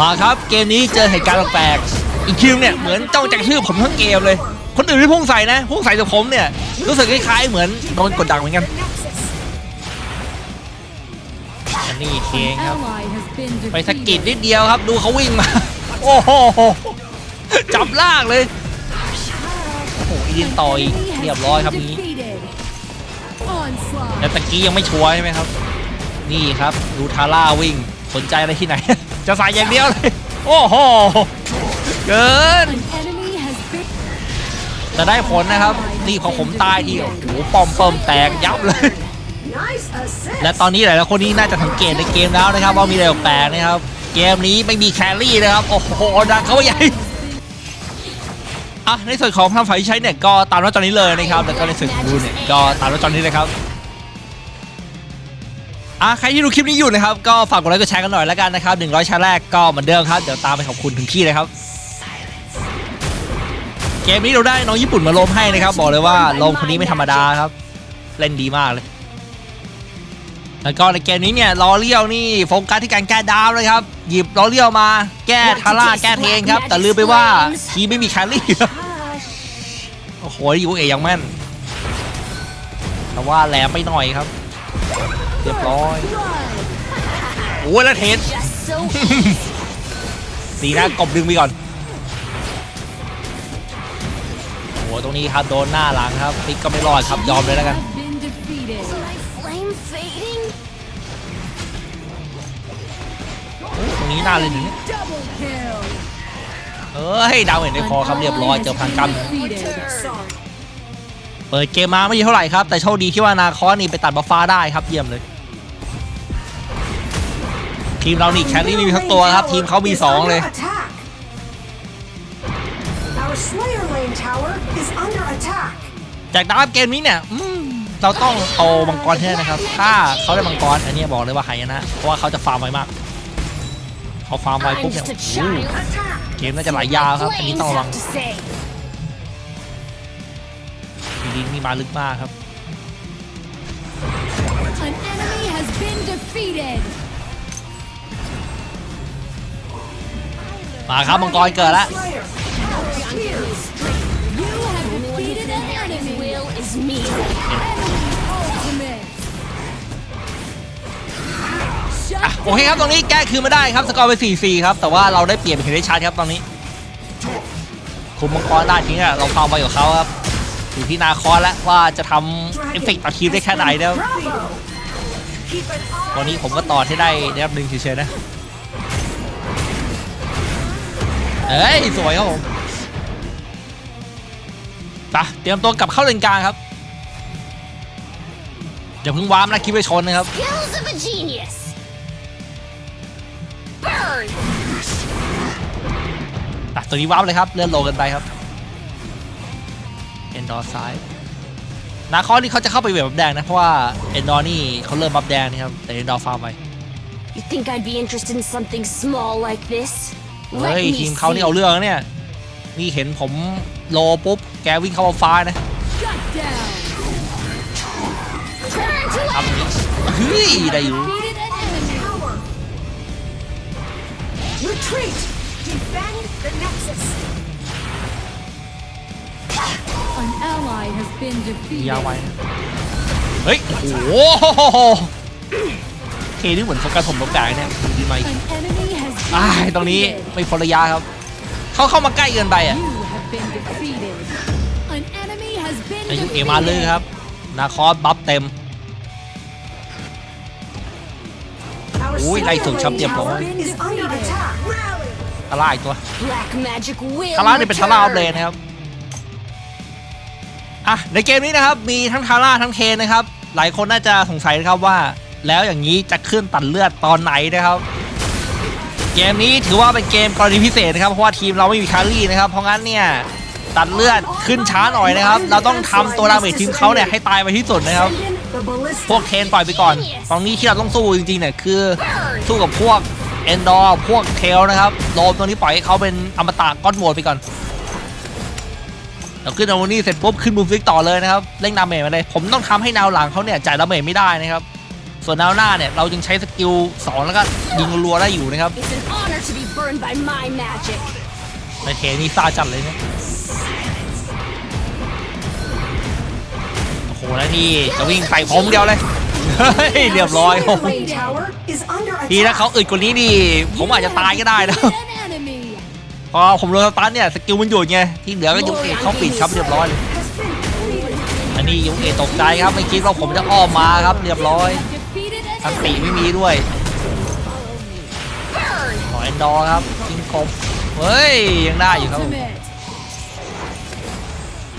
มาครับเกมนี้เจอเหตุการณ์แปลกๆอีกคิวเนี่ยเหมือนจ้องจากชื่อผมทั้งเกมเลย คนอื่นที่พุ่งใส่นะพุ่งใส่แต่ผมเนี่ยรู้สึกคล้ายๆเหมือนโดนกดดันเหมือนกันอันนี้เคงครับ ไปสะกิดนิดเดียวครับดูเขาวิ่งมา โอ้โหจับลากเลยโอ้โหอีดินต่อยเรียบร้อยครับนี้แต่ตะกี้ยังไม่ชัวร์ใช่ไหมครับ นี่ครับดูทาร่าวิ่ง สนใจอะไรที่ไหน จะใส่อย่างเดียวเลย โอ้โห เกิน จะได้ผลนะครับ นี่พอผมตายทีโอ้โหปอมเปิมแตกยับเลย และตอนนี้หลายๆคนนี่น่าจะสังเกตในเกมแล้วนะครับ ว่ามีอะไรแปลกๆนะครับ เกมนี้ไม่มีแครี่นะครับ โอ้โหดังเขาใหญ่อะในส่วนของพลังฝ่ายที่ใช้เนี่ยก็ตามหน้าจอนี้เลยนะครับแล้วก็ในส่วนของดูเนี่ยก็ตามหน้าจอนี้เลยครับ อะใครที่ดูคลิปนี้อยู่นะครับ ก็ฝากกดไลค์กดแชร์กันหน่อยแล้วกันนะครับ100แชร์แรกก็เหมือนเดิมครับ เดี๋ยวตามไปขอบคุณถึงที่เลยครับ เกมนี้เราได้น้องญี่ปุ่นมาลมให้นะครับ บอกเลยว่าลมคนนี้ไม่ธรรมดาครับ เล่นดีมากเลย แล้วก็ในเกมนี้เนี่ยล้อเลี้ยวนี่โฟกัสที่การแก้ดาวเลยครับ หยิบล้อเลี้ยวมา แก้ทาร่าแก้เทงครับ แต่ลืมไปว่าทีไม่มีแคลรี่โอ้โหยูเอยังแม่นแต่ว่าแหลมไปหน่อยครับ เรียบร้อยโอ้ยแล้วเทนสีหน้ากบดึงไปก่อนโอ้โหตรงนี้ครับโดนหน้าหลังครับติ๊กก็ไม่รอดครับยอมเลยแล้วกัน Flame fading? ตรงนี้หน้าเลยหนึ่งเอ้ยดาวเห็นในคอครับเรียบร้อยเจอพันกรรมเปิดเกมมาไม่ดีเท่าไหร่ครับ แต่โชคดีที่ว่านาคอสนี่ไปตัดบัฟฟ้าได้ครับเยี่ยมเลย ทีมเรานี่แครี่ไม่มีทั้งตัวครับ ทีมเขามี 2 เลย Our Slayer Lane Tower is under attack. จากดาวเกมนี้เนี่ยอืมเราต้องเอามังกรให้ได้นะครับ ถ้าเขาได้มังกรอันนี้บอกเลยว่าหายนะ เพราะว่าเขาจะฟาร์มไวมากเขาฟาร์มไว I'm ปุ๊บเนี่ย just a โอ้โห child. เกมน่าจะไหลยาวครับ อันนี้ Flames ต้องระวัง have to say. ทีนี้นี่มาลึกมากครับ มาครับมังกรเกิดแล้ว Slayer. You have Only one who defeated can an carry his enemy. will is me. Ultimate. อะโอเคครับตรงนี้แก้คืนมาได้ครับสกอร์ไป4-4ครับแต่ว่าเราได้เปลี่ยนเป็นเห็นได้ชัดครับตอนนี้ คุมมังกรได้ทีนี้เราฟาวไปกับเขาครับอยู่ที่นาคอสแล้วว่าจะทำเอฟเฟกต์ต่อทีมได้แค่ไหนแล้วตอนนี้ผมก็ต่อให้ได้ระดับหนึ่งเฉยๆนะ เฮ้ย สวยครับผมไปเตรียมตัวกลับเข้าเลนกลางครับอย่าเพิ่งวาร์มนะคิดไปชนนะครับ Skills of a genius. Burn. ตัดตัวนี้วาร์ปเลยครับ เลื่อนโลกันไปครับ เอนดอร์ซ้ายนาคอสนี่เขาจะเข้าไปเวทบับแดงนะ เพราะว่าเอนดอร์นี่เขาเริ่มบับแดงนี่ครับ แต่เอนดอร์ฟาร์มไป You think I'd be interested in something small like this? เฮ้ย Let ที me มเขานี่เอา see. เรื่องนะเนี่ย นี่เห็นผมโลปุ๊บ แกวิ่งเข้ามาฟ้านะ Shut down. Turn to ทำอย่างนี้เฮ้ยได้อยู่ Defeated an enemy. tower. Retreat. Defend the Nexus. An ally has been defeated. ยาวไว้นะเฮ้ย โอ้โหเคนี่เหมือนโฟกัสผมตรงกลางเนี่ยดีไหม An enemy has อ้าตรงนี้ไม่พ้นระยะครับ เขาเข้ามาใกล้เกินไปอะอายุเอมาเลยครับ นาคอสบัฟเต็ม Our Ui, Slayer lại tưởng Lane chấm điểm Tower rồi. is under attack. Rally. ทาร่าอีกตัวทาร่านี่เป็นทาร่าออฟเลนนะครับอะในเกมนี้นะครับมีทั้งทาร่าทั้งเทนนะครับ หลายคนน่าจะสงสัยนะครับว่า แล้วอย่างนี้จะขึ้นตัดเลือดตอนไหนนะครับ เกมนี้ถือว่าเป็นเกมกรณีพิเศษนะครับเพราะว่าทีมเราไม่มีคลรี่นะครับเพราะงั้นเนี่ยตัดเลือดขึ้นช้าหน่อยนะครับ เราต้องทำตัวดาเมจทีมเขาเนี่ยให้ตายไปที่สุดนะครับ พวกเทนปล่อยไปก่อน ตอนนี้ที่เราต้องสู้จริงๆเนี่ยคือสู้กับพวกเอนดอร์พวกเทลนะครับโลมตัวนี้ปล่อยให้เขาเป็นอมตะก้อนโหมดไปก่อนเราขึ้นอาวุธนี่เสร็จปุ๊บขึ้นบูมฟิกต่อเลยนะครับเร่งดาเมจมาเลย ผมต้องทำให้แนวหลังเขาเนี่ยจ่ายดาเมจไม่ได้นะครับ ส่วนแนวหน้าเนี่ยเราจึงใช้สกิล 2 แล้วก็ยิงรัวๆได้อยู่นะครับ It's an honor to be birthed burned by my magic. ในเทนี่ซาจัดเลยเนี่ยโอ้โหแล้วนี่จะวิ่งใส่ผมเดียวเลยเฮ้ยเรียบร้อย Slayer Lane Tower is under ทีถ้า attack. เขาอึดกว่านี้ดี ผมอาจจะตายก็ได้นะ Defeated an enemy. พอผมโดนสตันเนี่ยสกิลมันหยุดไงที่เหลือก็ยุกเอกเขาปิดครับเรียบร้อยเลย Has been defeated. อันนี้ยุกเอกตกใจครับไม่คิดว่าผมจะอ้อมมาครับเรียบร้อย Defeated อัน an ติ enemy. ไม่มีด้วย Burn! ขอแอนดอร์ครับกิงกบเฮ้ยยังได้อยู่ครับ Ultimate.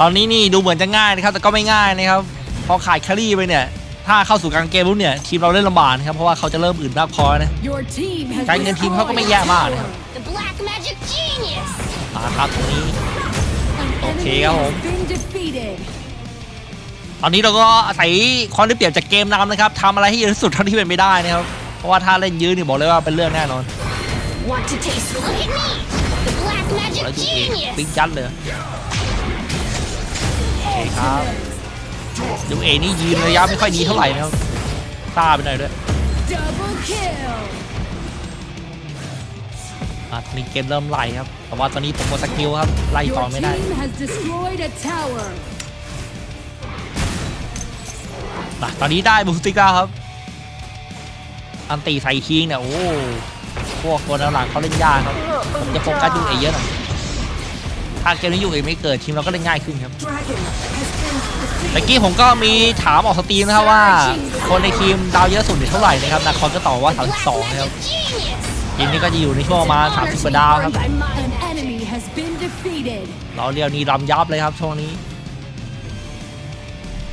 ตอนนี้นี่ดูเหมือนจะง่ายนะครับแต่ก็ไม่ง่ายนะครับพอขาดแครี่ไปเนี่ยถ้าเข้าสู่กลางเกมปุ๊บเนี่ยทีมเราเล่นลำบากนะครับเพราะว่าเขาจะเริ่มอื่นมากพอนะ Your team has การเงินทีมเขาก็ไม่แย่มากนะ destroyed. The black magic genius! มาครับตรงนี้ An Okay, enemy ครับผม has been defeated. ตอนนี้เราก็อาศัยความได้เปรียบจากเกมนำนะครับทำอะไรให้เยอะที่สุดเท่าที่เป็นไปได้นะครับ เพราะว่าถ้าเล่นยื้อนี่บอกเลยว่าเป็นเรื่องแน่นอน Want to taste? Look at me! The black แล้ว magic ดูเองปิ๊ก genius! ยัดเลยโอเคครับดูเอนี่ยืนระยะไม่ค่อยดีเท่าไหร่นะครับซ่าไปหน่อยด้วย Double kill. อะตอนนี้เกมเริ่มไล่ครับ แต่ว่าตอนนี้ผมหมดสกิลครับ ไล่ต่อ Your ไม่ได้ team has destroyed a tower. อะตอนนี้ได้บูสติก้าครับ อันตีใส่คิงเนี่ยโอ้พวกตัวด้านหลังเขาเล่นยากครับผมจะโฟกัสยูเอเยอะหน่อยถ้าเกมนี้ยูเอไม่เกิดทีมเราก็เล่นง่ายขึ้นครับ Dragon has been เมื่อ defeated. กี้ผมก็มีถามออกสตรีมนะครับว่า คนในทีมดาวเยอะสุดเนี่ยเท่าไหร่นะครับนาคอนก็ตอบว่า The black 32นะครับ magic genius! ทีมนี้ก็จะอยู่ในช่วงประมาณ Honor to 30ก be ว่าดาวครับ burned by my An magic. enemy has been defeated. เราเรียวนี่รำยับเลยครับช่วงนี้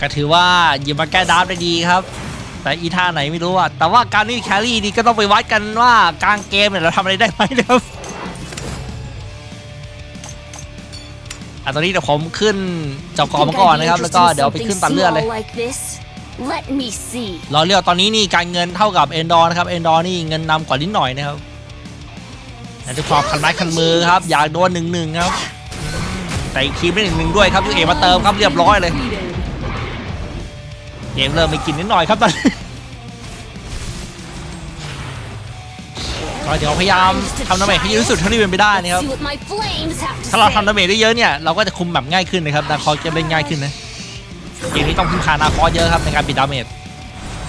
ก็ถือว่าหยิบมาแก้ดาร์ฟได้ดีครับ แต่อีท่าไหนไม่รู้อะแต่ว่าการนี่แครี่นี่ก็ต้องไปวัดกันว่ากลางเกมเนี่ยเราทำอะไรได้ไหมนะครับอะตอนนี้เดี๋ยวผมขึ้นเจับกอมาก่อนนะครับ แล้วก็เดี๋ยวไปขึ้นตัดเลือดเลย something small Like this? Let me see. รอเรียวตอนนี้นี่การเงินเท่ากับเอนดอร์นะครับเอนดอร์นี่เงินนำกว่านิดหน่อยนะครับแต่ด้วยความคันไม้คันมือครับ อยากโดนหนึ่งหนึ่งครับ แต่อีมได้หนึ่งหนึ่งด้วยครับยูเอมาเติมครับเรียบร้อยเลย เกมเริ่มไปกินนิดหน่อยครับตอนนี้ก็เดี๋ยวพยายามทำดาเมจให้เยอะที่สุดเท่าที่เป็นไปได้ Let's นะครับ see what my flames have to ถ้าเราทำ say. ดาเมจได้เยอะเนี่ยเราก็จะคุมแบบง่ายขึ้นนะครับนาคอสจะเล่นง่ายขึ้นนะ เกมนี้ต้องพึ่งพานาคอสเยอะครับในการปิดดาเมจ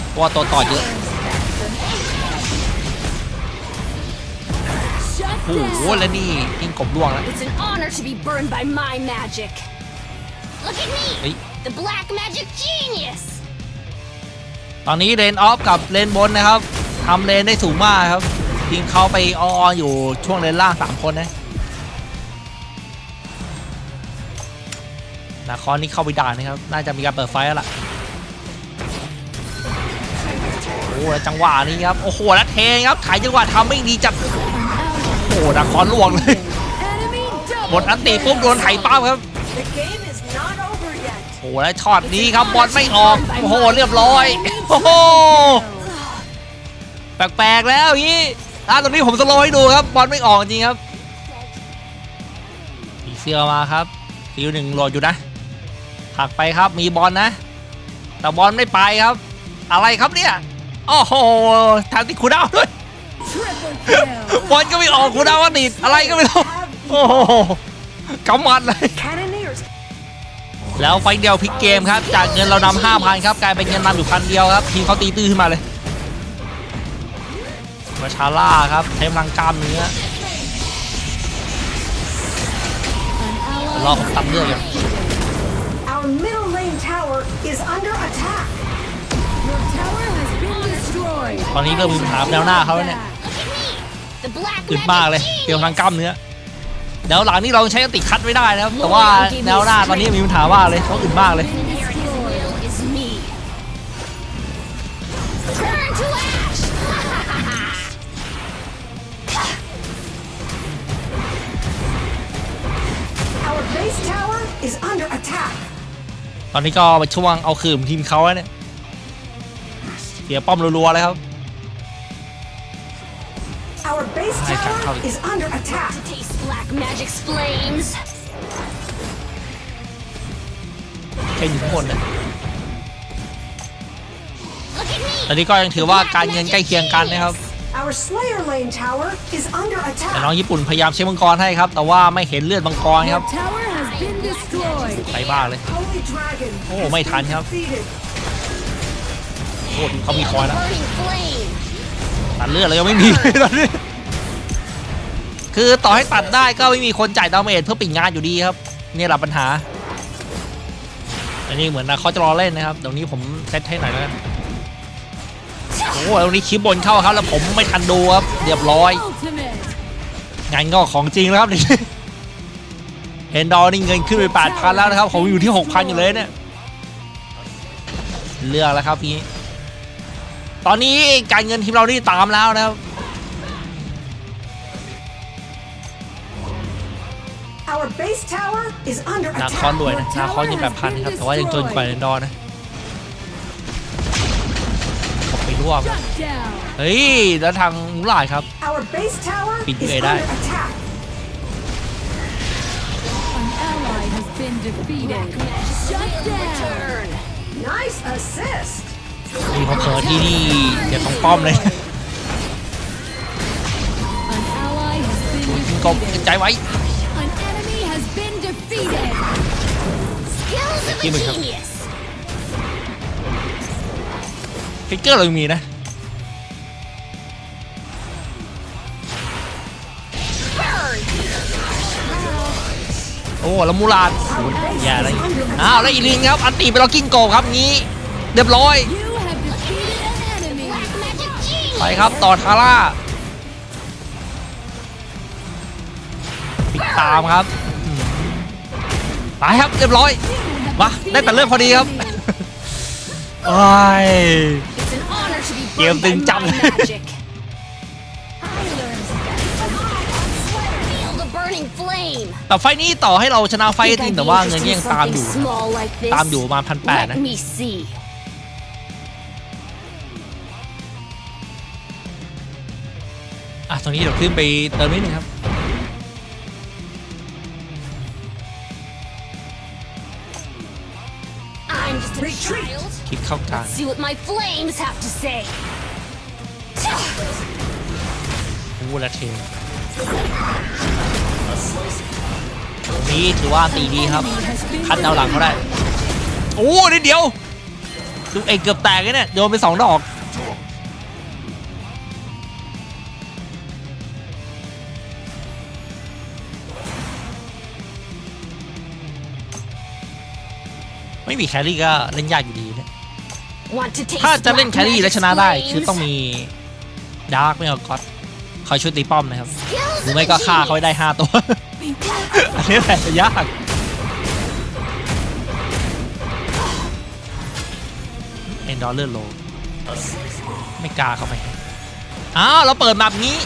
เพราะว่าตัวต่อเยอะ Shut โอ้โห down. แล้วนี่กิ้งกบล่วงแล้ว It's an honor ตอนนี้เลนออฟกับเลนบนนะครับทำเลนได้สูงมากครับทีมเขาไปออๆอยู่ช่วงเลนล่างสามคนนะนาคอนนี่เข้าไปด่านนะครับ น่าจะมีการเปิดไฟแล้วล่ะโอ้จังหวะนี้ครับ โอ้โหแล้วเทครับถ่ายจังหวะทำไม่ดีจัดโอ้นาคอนล่วงเลยหมดอันตีปุ๊บโดนไถป้าครับโอ้แล้วช็อตนี้ครับบอลไม่ออกโอ้โหเรียบร้อย โอ้โหแปลกๆแล้วอย่างนี้อะตรงนี้ผมสโลว์ให้ดูครับ บอลไม่ออกจริงครับสีเสื้อมาครับซิวหนึ่งโหลดอยู่นะผลักไปครับมีบอลนะ แต่บอลไม่ไปครับ อะไรครับเนี่ยโอ้โหทำที่คูลดาวน์ด้วย Triple kill. บอลก็ไม่ออกคูลดาวน์ก็ติดอะไรก็ไม่รู้โอ้โหกำมัดเลย Cannoneers แล้วไฟล์เดียวพลิกเกมครับ จากเงินเรานำห้าพันครับกลายเป็นเงินนำอยู่พันเดียวครับทีมเขาตีตื้อขึ้นมาเลยมาชาร่าครับใช้พลังกล้ามเนื้อ An รอ ally ผมตัดเลือดอยู่ Our middle lane tower is under attack. Your tower has been destroyed. ตอนนี้เริ่มมีปัญหาแนวหน้าเขาแล้วเนี่ย Look at me! The black อึดมากเลย magic เกี่ยวกับพลัง genius! กล้ามเนื้อ แนวหลังนี่เราใช้ติคัดไม่ได้นะครับแต่ว่าแนวหน้าตอนนี้มีปัญหามากเลยเขาอึดมากเลย Inheriting his will is me. Turn to ash! Our base tower is under attack. ตอนนี้ก็ไปช่วงเอาคืนทีมเขาแล้วเนี่ยเสียป้อมรัวๆเลยครับ Our base Hi, tower Charlie. is under attack. To taste black magic's flames. แค่อยู่ข้างบนนะ Look at me! ตอนนี้ก็ยังถือว่าการเงินใกล้เคียงกันนะครับ Our Slayer Lane tower is under แต่น้อง attack. ญี่ปุ่นพยายามใช้มังกรให้ครับ แต่ว่าไม่เห็นเลือดมังกรครับ Your tower has been destroyed. ไปบ้าเลย Holy Dragon. Oh, has may been tan ครับ defeated. โอ้ดูเขามีคอยแล้ว Burning flame. ตัดเลือดเรายังไม่มี ตอนนี้ คือต่อให้ตัดได้ก็ไม่มีคนจ่ายดาเมจเพื่อปิดงานอยู่ดีครับนี่แหละปัญหา อันนี้เหมือนนะเขาจะรอเล่นนะครับเดี๋ยวนี้ผมเซตให้หน่อยแล้วกันโอ้โหตรงนี้คลิปบนเข้าครับ แล้วผมไม่ทันดูครับเรียบร้อย Ultimate. งานก็ของจริงแล้วครับนี่เฮนดอร์นี่เงินขึ้นไปแปดพันแล้วนะครับผมอยู่ที่หกพันอยู่เลยเนี่ยเลือกแล้วครับพี่ ตอนนี้การเงินทีมเรานี่ตามแล้วนะครับ Our base tower is under นาคอน attack. รวยนะ นาคอนยังแปดพันนะครับ แต่ว่ายังจนกว่าเฮนดอร์นะผมไปร่วม Shut down. เฮ้ย แล้วทางมุลาดครับ Our base tower Bị is người under đây. attack. An ally has been defeated. Shut down. Turn. Nice assist. มีพอเผลอที่นี่เดี๋ยวต้องป้อมเลย An ally has been กบ defeated. ใจไว้ An enemy has been defeated. Skills of a Give me some. genius. ฟิกเกอร์เรายังมีนะโอ้แล้วมูลาดอย่าอะไรอ้าวแล้วอีลินครับอันตีไปเรากิ้งโกครับงี้เรียบร้อยไปครับต่อทาร่าปิดตามครับ อืมไปครับเรียบร้อยมาได้แต่เลือดพอดีครับโอ้ย It's an honor to be Give burned by them my jump. magic. Feel the burning flame. แต่ไฟล์นี้ต่อให้เราชนะไฟล์ก็จริง Think I'd แต่ be ว่าเงิน interested ก็ in ยังตามอยู่ something small like this? ตามอยู่ประมาณพันแปด Let นะ me see. อะตรงนี้เดี๋ยวขึ้นไปเติมนิดนึงครับ Retreat. child. คลิกเข้ากลาง See what my flames have to say. โอ้และเทตรงนี้ถือว่าตีดีครับ คัดดาวหลังเขาได้ โอ้นิดเดียวลูกเอกเกือบแตกเลยเนี่ย โดนไปสองดอก ไม่มีแครี่ก็เล่นยากอยู่ดีเนี่ย Want to taste ถ้าจะเล่น black แครี่และ magic's ชนะได้ flames? คือต้องมีดาร์กไม่เอาก็อดคอยช่วยตีป้อมนะครับ Skills หรือ of ไม่ a ก็ฆ่าเขาให้ genius. ได้ 5 ตัว อันนี้แหละจะยากเอ็นดอร์เลือดโลไม่กล้าเข้าไปอ้าวเราเปิดแบบนี้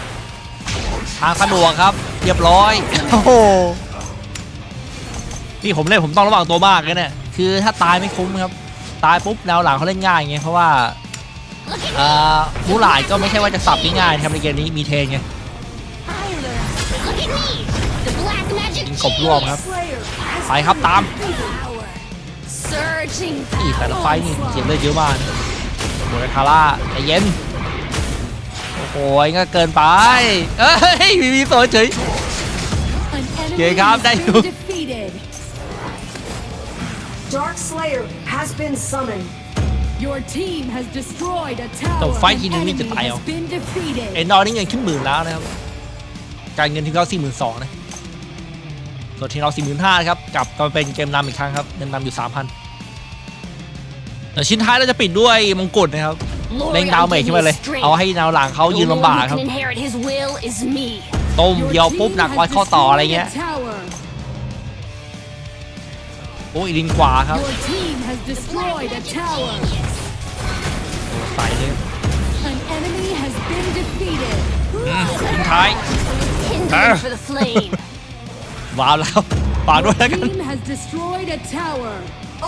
ทางสะดวกครับ เรียบร้อย โอ้โห นี่ผมเล่นผมต้องระวังตัวมากเลยเนี่ย คือถ้าตายไม่คุ้มครับตายปุ๊บแนวหลังเขาเล่นง่ายไงเพราะว่า Look at เอ่อมูหลาดก็ไม่ใช่ว่าจะสับง่ายๆนะครับในเกมนี้มีเทนไงยิงกบร่วมครับไปครับตาม power. Surging นี่แต่ละไฟนี่เจ็บเลยเยอะมากโมเดคาร่าใจเย็นโอ้โหก็เกินไปเอ้ยมีมีโซนเฉย An enemy Okay, calm has down. been defeated. Dark Slayer has been summoned. Your team has destroyed a tower. แต่ไฟ An ทีนึงนี่จะ enemy ตายเอา has been defeated. เอ็นดอร์นี่เงินขึ้นหมื่นแล้วนะครับการเงินที่เขาสี่หมื่นสองนะส่วนที่เราสี่หมื่นห้านะครับกลับมาเป็นเกมนำอีกครั้งครับเงินนำอยู่สามพันแต่ชิ้นท้ายเราจะปิดด้วยมงกุฎนะครับ Lord, เล่งดาวเมจ I'll ขึ้น give มา you เลย strength. เอาให้แนวหลังเขา The ยืน one ลำบาก who ครับ can inherit his will is me. ต้ม Your เดียวปุ๊บ team หนัก has วัดข้อต่ออะไร destroyed เงี้ย a tower. โอ้ยดินกว่าครับ Your team has destroyed a tower. ใส่เลย An enemy has been defeated. อืมทิ้งท้าย Kindling for the flame. ว้าวแล้วฝากด้วยแล้วกัน Team has destroyed a tower.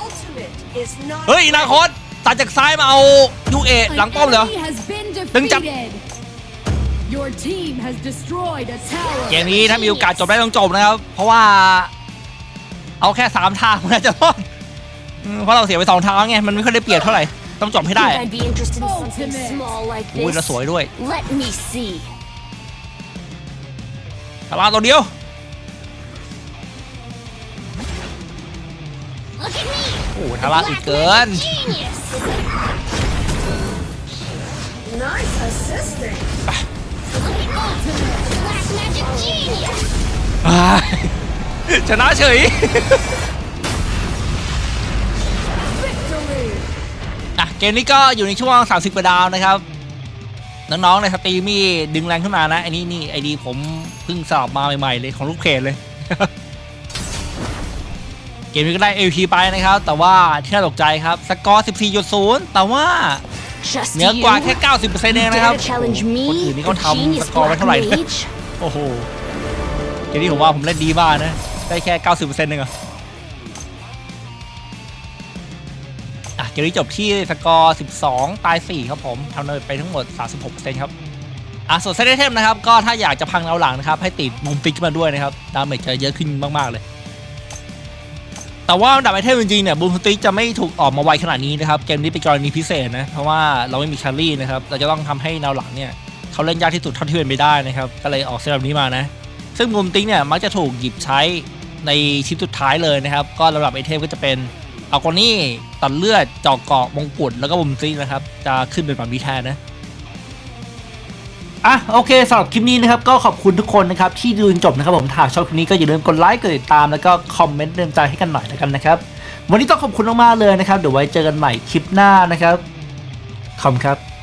Ultimate is not. เฮ้ยนาคตตัดจากซ้ายมาเอายูเอ An หลังป้อมเหรอ enemy has been Đừng chậm. defeated. Your team has destroyed a tower. เกมนี้ถ้ามีโอกาสจบได้ต้องจบนะครับ เพราะว่า เอาแค่สามทางมันน่าจะรอดอืมเพราะเราเสียไปสองทางไง มันไม่ค่อยได้เปรียบเท่าไหร่ ต้องจบให้ได้ Think I'd be interested in something Ultimate. small like อุ้ยแล้ว this? สวยด้วย Let me see. ทาราตัวเดียว Look at me! โอ้โหทาราอึดเกิน Genius! Nice assisting. Black magic genius! อ้าย ชนะเฉย Victory. อะเกมนี้ก็อยู่ในช่วง 30กว่าดาวนะครับ น้องๆในสตรีมมี่ดึงแรงขึ้นมานะไอ้นี่นี่ไอดีผมเพิ่งสอบมาใหม่ๆเลยของลูกเขตเลย เกมนี้ก็ได้ AP ไปนะครับ แต่ว่าที่น่าตกใจครับ สกอร์ 14.0 แต่ว่า Just เหนือกว่าแค่ 90%เองนะครับ Dare to challenge me, คนอื่นนี่เขา a ทำ genius สกอร์ไว้ black เท่าไหร่เนี่ย mage? โอ้โหเกมนี้ผมว่าผมเล่นดีมากนะ ได้แค่ 90%เองอะอะเกมนี้จบที่สกอร์ 12 ตาย 4 ครับผมทำเนยไปทั้งหมด 36%ครับอะส่วนเซตไอเทมนะครับ ก็ถ้าอยากจะพังเราหลังนะครับ ให้ติดมุมติ๊กมาด้วยนะครับ ดาเมจจะเยอะขึ้นมาก ๆ เลย แต่ว่าดับไอเทมจริงๆเนี่ยบูมสติ๊กจะไม่ถูกออกมาไวขนาดนี้นะครับ เกมนี้เป็นกรณีพิเศษนะ เพราะว่าเราไม่มีชาร์ลี่นะครับ เราจะต้องทำให้แนวหลังเนี่ยเขาเล่นยากที่สุดเท่าที่เป็นไปได้นะครับ ก็เลยออกเซตแบบนี้มานะ ซึ่งมุมติ๊กเนี่ยมักจะถูกหยิบใช้ในชิ้นสุดท้ายเลยนะครับ ก็ลำดับไอเทมก็จะเป็นเอากอนี่ตัดเลือดเจอกเกาะมงกุฎแล้วก็มุมติ๊กนะครับ จะขึ้นเป็นแบบนี้แทนนะอะโอเคสำหรับคลิปนี้นะครับก็ขอบคุณทุกคนนะครับที่ดูจนจบนะครับผมถ้าชอบคลิปนี้ก็อย่าลืมกดไลค์กดติดตามแล้วก็คอมเมนต์เตือนใจให้กันหน่อยแล้วกันนะครับ วันนี้ต้องขอบคุณมากๆเลยนะครับ เดี๋ยวไว้เจอกันใหม่คลิปหน้านะครับขอบคุณครับ